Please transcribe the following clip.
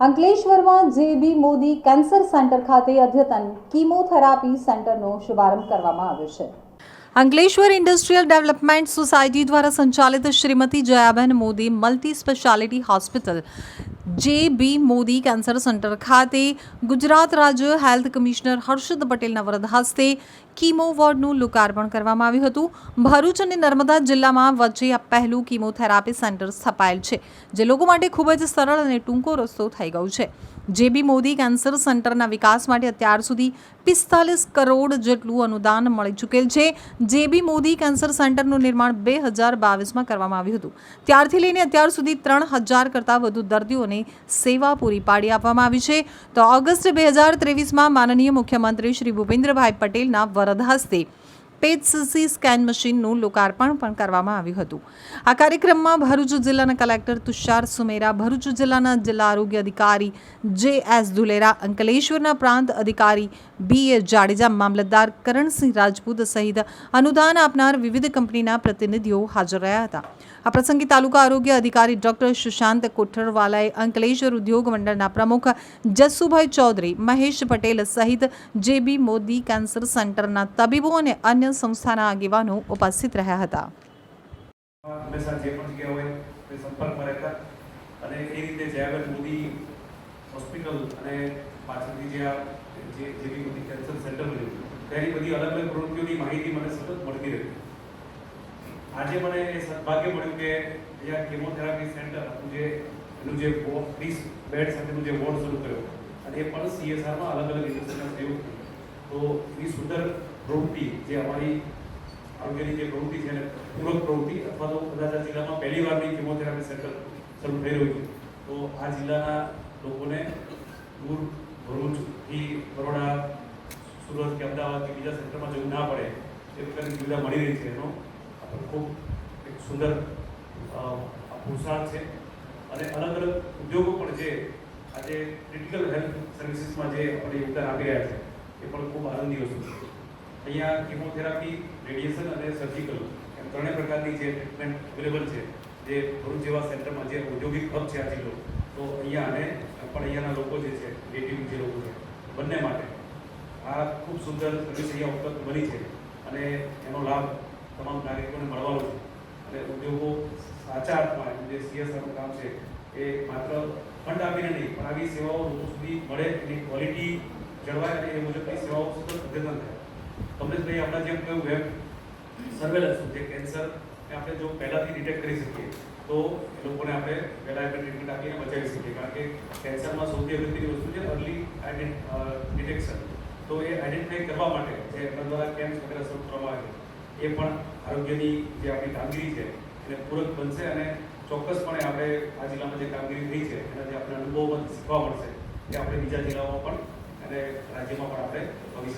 અંકલેશ્વરમાં જેબી Modi cancer centre ખાતે અદ્યતન કીમોથેરાપી સેન્ટરનો શુભારંભ કરવામાં આવ્યો છે. અંકલેશ્વર ઇન્ડસ્ટ્રીયલ ડેવલપમેન્ટ સોસાયટી દ્વારા સંચાલિત Shrimati Jayaben Modi multi speciality hospital J B Modi cancer centre ખાતે ગુજરાત રાજ્ય હેલ્થ કમિશનર હર્ષદ પટેલના વરદ હસ્તે કીમો વોર્ડનું લોકાર્પણ કરવામાં આવ્યું હતું. ભરૂચ અને નર્મદા જિલ્લામાં વચ્ચે આ પહેલું કીમોથેરાપી સેન્ટર સ્થપાયેલ છે, જે લોકો માટે ખૂબ જ સરળ અને ટૂંકો રસ્તો થઈ ગયું છે. જે બી મોદી કેન્સર સેન્ટરના વિકાસ માટે અત્યાર સુધી પિસ્તાલીસ કરોડ જેટલું અનુદાન મળી ચૂકેલ છે જે બી મોદી કેન્સર સેન્ટરનું નિર્માણ બે હજાર બાવીસમાં કરવામાં આવ્યું હતું. ત્યારથી લઈને અત્યાર સુધી ત્રણ હજાર કરતાં વધુ દર્દીઓને સેવા પૂરી પાડી આપવામાં આવી છે. તો ઓગસ્ટ બે હજાર ત્રેવીસમાં માનનીય મુખ્યમંત્રી શ્રી ભૂપેન્દ્રભાઈ પટેલના વરદ હસ્તે પેટ સીસી સ્કેન મશીનનું લોકાર્પણ પણ કરવામાં આવ્યું હતું. આ કાર્યક્રમમાં ભરૂચ જિલ્લાના કલેક્ટર તુષાર સુમેરા, ભરૂચ જિલ્લાના જિલ્લા આરોગ્ય અધિકારી જે એસ ધુલેરા, અંકલેશ્વરના પ્રાંત અધિકારી બી એ જાડેજા, મામલતદાર કરણસિંહ રાજપૂત સહિત અનુદાન આપનાર વિવિધ કંપનીના પ્રતિનિધિઓ હાજર રહ્યા હતા. આ પ્રસંગે તાલુકા આરોગ્ય અધિકારી ડોક્ટર સુશાંત કોઠરવાલાએ અંકલેશ્વર ઉદ્યોગ મંડળના પ્રમુખ જસુભાઈ ચૌધરી, મહેશ પટેલ સહિત જેબી મોદી કેન્સર સેન્ટરના તબીબો અને અન્ય સંસ્થાના આગેવાનો ઉપસ્થિત રહ્યા હતા. હંમેશા જે પણ જગ્યા તે સંપર્કમાં રહેતા અને એ રીતે જયાબેન મોદી હોસ્પિટલ અને પાછળથી જે જે જે બી મોદી કેન્સર સેન્ટર બન્યું તેની બધી અલગ અલગ પ્રવૃત્તિઓની માહિતી મને સતત મળતી રહી. આજે મને એ સદભાગ્ય મળ્યું કે અહીંયા કેમોથેરાપી સેન્ટર હતું જે એનું જે ત્રીસ બેડ સાથેનું જે વોર્ડ શરૂ કર્યો અને એ પણ સીએસઆરમાં અલગ અલગ ઇન્ડસ્ટ્રીના સહયોગ તો એ સુંદર પ્રવૃત્તિ જે અમારી આરોગ્યની જે પ્રવૃત્તિ છે એને પૂરક પ્રવૃત્તિ અથવા તો કદાચ જિલ્લામાં પહેલી વારની કિમોથેરાપી સેન્ટર શરૂ થઈ રહ્યું છે. તો આ જિલ્લાના લોકોને દૂર ભરૂચથી બરોડા, સુરત કે અમદાવાદ કે બીજા સેન્ટરમાં જવું ના પડે એ પ્રકારની સુવિધા મળી રહી છે. એનો ખૂબ એક સુંદર પુરુષાર્થ છે. અને અલગ અલગ ઉદ્યોગો પણ જે આજે ક્રિટિકલ હેલ્થ સર્વિસીસમાં જે આપણે યોગદાન આપી રહ્યા છે, એ પણ ખૂબ આનંદની વસ્તુ છે. અહીંયા કિમોથેરાપી રેડિયેશન અને સર્જિકલ એમ ત્રણેય પ્રકારની જે ટ્રીટમેન્ટ અવેલેબલ છે, જે ભરૂચ જેવા સેન્ટરમાં જે ઔદ્યોગિક હબ છે આ જિલ્લો તો અહીંયા અને પણ અહીંયાના લોકો જે છે નેટિવ જે લોકો છે, બંને માટે આ ખૂબ સુંદર સર્વિસ અહીંયા ઉપલબ્ધ બની છે અને એનો લાભ તમામ નાગરિકોને મળવાનો છે. અને ઉદ્યોગો સાચા અર્થમાં જે સીએસઆરનું કામ છે, એ માત્ર ફંડ આપીને નહીં, પણ આવી સેવાઓ લોકો સુધી મળે એની ક્વોલિટી જળવાય અને એ મુજબની સેવાઓ સતત અદ્યતન થાય. કમલેશભાઈ, આપણા જેમ કહ્યું એમ સર્વેલન્સ જે કેન્સર આપણે જો પહેલાથી ડિટેક્ટ કરી શકીએ, તો એ લોકોને આપણે પહેલા આપણે ટ્રીટમેન્ટ આપીને બચાવી શકીએ. કારણ કે કેન્સરમાં સૌથી અગત્યની વસ્તુ છે અર્લી ડિટેક્શન તો એ આઈડેન્ટિફાઈ કરવા માટે જે એમના દ્વારા કેમ્પ વગેરે શરૂ કરવામાં આવે એ પણ આરોગ્યની જે આપણી કામગીરી છે, એને પૂરક બનશે અને ચોક્કસપણે આપણે આ જિલ્લામાં જે કામગીરી થઈ છે, એના જે આપણે અનુભવમાં શીખવા મળશે, એ આપણે બીજા જિલ્લાઓમાં પણ અને રાજ્યમાં પણ આપણે ભવિષ્ય